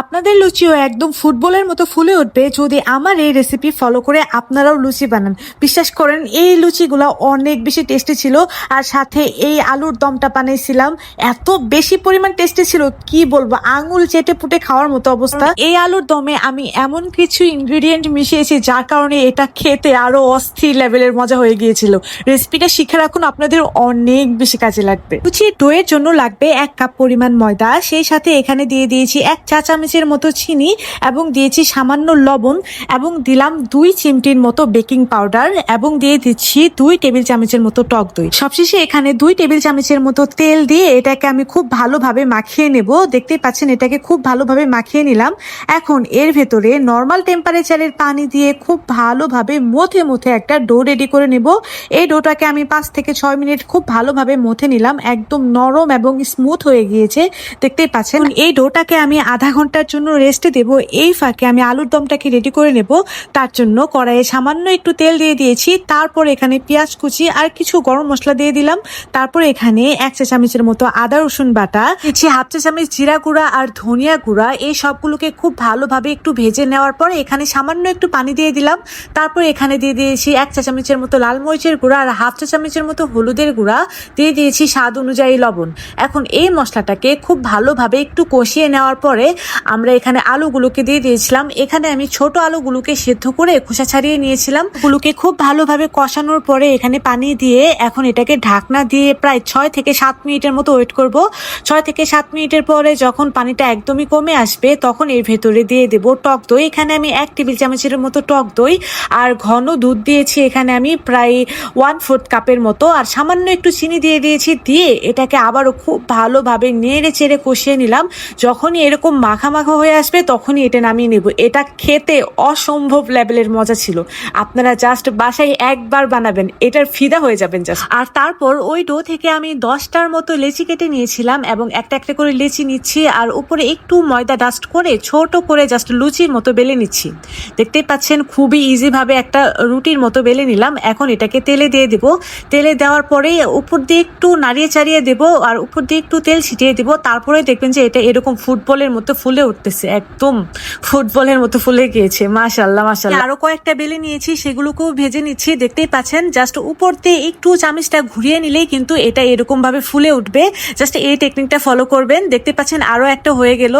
আপনাদের লুচিও একদম ফুটবলের মতো ফুলে উঠবে যদি আমার এই রেসিপি ফলো করে আপনারাও লুচি বানান। বিশ্বাস করেন, এই লুচিগুলো অনেক বেশি টেস্টি ছিল আর সাথে এই আলুর দমটা বানিয়েছিলাম। এত বেশি পরিমাণ টেস্টি ছিল, কি বলব, আঙুল চেটে পুটে খাওয়ার মতো অবস্থা। এই আলুর দমে আমি এমন কিছু ইনগ্রিডিয়েন্ট মিশিয়েছি যার কারণে এটা খেতে আরও অস্থির লেভেলের মজা হয়ে গিয়েছিল। রেসিপিটা শিখে রাখুন, আপনাদের অনেক বেশি কাজে লাগবে। লুচি ডোয়ের জন্য লাগবে এক কাপ পরিমাণ ময়দা, সেই সাথে এখানে দিয়ে দিয়েছি এক চা চামচের মতো চিনি এবং দিয়েছি সামান্য লবণ এবং দিলাম দুই চিমটির মতো বেকিং পাউডার এবং দিয়ে দিচ্ছি দুই টেবিল চামচের মতো টক দই। সবশেষে এখানে দুই টেবিল চামচের মতো তেল দিয়ে এটাকে আমি খুব ভালোভাবে মাখিয়ে নেব। দেখতেই পাচ্ছেন এটাকে খুব ভালোভাবে মাখিয়ে নিলাম। এখন এর ভেতরে নর্মাল টেম্পারেচারের পানি দিয়ে খুব ভালোভাবে মথে মথে একটা ডো রেডি করে নেব। এই ডোটাকে আমি পাঁচ থেকে ছয় মিনিট খুব ভালোভাবে মথে নিলাম। একদম নরম এবং স্মুথ হয়ে গিয়েছে। দেখতেই পাচ্ছেন। এই ডোটাকে আমি আধা ঘণ্টার জন্য রেস্টে দেব, এই ফাঁকে আমি আলুর দমটাকে রেডি করে নেব। তার জন্য কড়াইয়ে সামান্য একটু তেল দিয়ে দিয়েছি, তারপর এখানে পেঁয়াজ কুচি আর কিছু গরম মশলা দিয়ে দিলাম। তারপর এখানে এক চা চামচের মতো আদা, রসুন বাটা দিচ্ছি হাফ চা চামচ জিরা গুঁড়া আর ধনিয়া গুঁড়া, এই সবগুলোকে খুব ভালোভাবে একটু ভেজে নেওয়ার পর এখানে সামান্য একটু পানি দিয়ে দিলাম। তারপর এখানে দিয়ে দিয়েছি এক চা চামচের মতো লাল মরিচের গুঁড়া আর হাফ চা চামচের মতো হলুদের গুঁড়া। দিয়ে দিয়েছি স্বাদ অনুযায়ী লবণ। এখন এই মশলাটাকে খুব ভালোভাবে একটু কষিয়ে নেওয়ার পরে আমরা এখানে আলুগুলোকে দিয়ে দিয়েছিলাম। এখানে আমি ছোট আলুগুলোকে সেদ্ধ করে খোসা ছাড়িয়ে নিয়েছিলাম। গুলোকে খুব ভালোভাবে কষানোর পরে এখানে পানি দিয়ে এখন এটাকে ঢাকনা দিয়ে প্রায় ছয় থেকে সাত মিনিটের মতো ওয়েট করব। ছয় থেকে সাত মিনিটের পরে যখন পানিটা একদমই কমে আসবে, তখন এর ভেতরে দিয়ে দেব টক দই। এখানে আমি এক টেবিল চামচের মতো টক দই আর ঘন দুধ দিয়েছি। এখানে আমি প্রায় ওয়ান ফোর্থ কাপের মতো আর সামান্য একটু চিনি দিয়ে দিয়েছি। দিয়ে এটাকে আবারও খুব ভালোভাবে নেড়ে চেড়ে কষিয়ে নিলাম। যখনই এরকম মাখা মাখা হয়ে আসবে, তখনই এটা নামিয়ে নেব। এটা খেতে অসম্ভব লেভেলের মজা ছিল। আপনারা জাস্ট বাসায় একবার বানাবেন, এটার ফিদা হয়ে যাবেন জাস্ট আর তারপর ওই ডো থেকে আমি দশটার মতো লেচি কেটে নিয়েছিলাম এবং একটা একটা করে লেচি নিচ্ছি আর উপরে একটু ময়দা ডাস্ট করে ছোট করে জাস্ট লুচির মতো বেলে নিচ্ছি। দেখতেই পাচ্ছেন, খুবই ইজিভাবে একটা রুটির মতো বেলে নিলাম। এখন এটাকে তেলে দিয়ে দেব। তেলে দেওয়ার পরে উপর দিয়ে একটু নাড়িয়ে চাড়িয়ে দেব আর উপর দিয়ে একটু তেল ছিটিয়ে দেব। তারপরে দেখবেন যে এটা এরকম ফুটবলের মতো ফুলে উঠতেছে একদম ফুটবলের মতো ফুলে গিয়েছে মাশাল্লাহ মাশাল্লাহ আরও কয়েকটা বেলে নিয়েছি সেগুলোকেও ভেজে নিচ্ছি দেখতেই পাচ্ছেন জাস্ট উপর দিয়ে একটু চামচটা ঘুরিয়ে নিলেই কিন্তু এটা এরকম ভাবে ফুলে উঠবে। জাস্ট এই টেকনিকটা ফলো করবেন দেখতে পাচ্ছেন আরও একটা হয়ে গেল।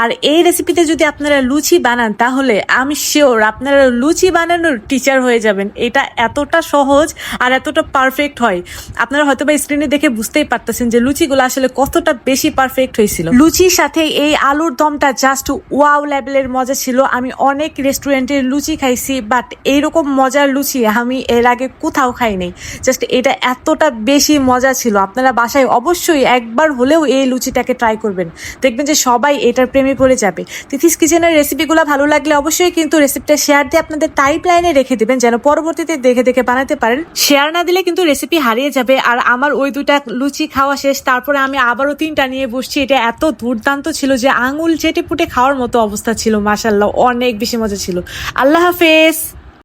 আর এই রেসিপিতে যদি আপনারা লুচি বানান তাহলে আমি শিওর আপনারা লুচি বানানোর টিচার হয়ে যাবেন। এটা এতটা সহজ আর এতটা পারফেক্ট হয়। আপনারা হয়তো বা স্ক্রিনে দেখে বুঝতেই পারতেছেন যে লুচিগুলো আসলে কতটা বেশি পারফেক্ট হয়েছিল। লুচির সাথে এই আলুর দমটা জাস্ট ওয়াও লেভেলের মজা ছিল। আমি অনেক রেস্টুরেন্টের লুচি খাইছি বাট এইরকম মজার লুচি আমি এর আগে কোথাও খাইনি জাস্ট এটা এতটা বেশি মজা ছিল। আপনারা বাসায় অবশ্যই একবার হলেও এই লুচিটাকে ট্রাই করবেন। দেখবেন যে সবাই এটার প্রেমে পড়ে যাবে। তিথিস কিচেনের রেসিপিগুলো ভালো লাগলে অবশ্যই কিন্তু রেসিপিটা শেয়ার দিয়ে আপনাদের টাইপ লাইনে রেখে দেবেন, যেন পরবর্তীতে দেখে দেখে বানাতে পারেন। শেয়ার না দিলে কিন্তু রেসিপি হারিয়ে যাবে। আর আমার ওই দুটা লুচি খাওয়া শেষ, তারপরে আমি আবারও তিনটা নিয়ে বসছি। এটা এত দুর্দান্ত ছিল যে আঙুল চেটে পুটে খাওয়ার মতো অবস্থা ছিল মাসাল্লাহ অনেক বেশি মজা ছিল। আল্লাহ হাফেজ।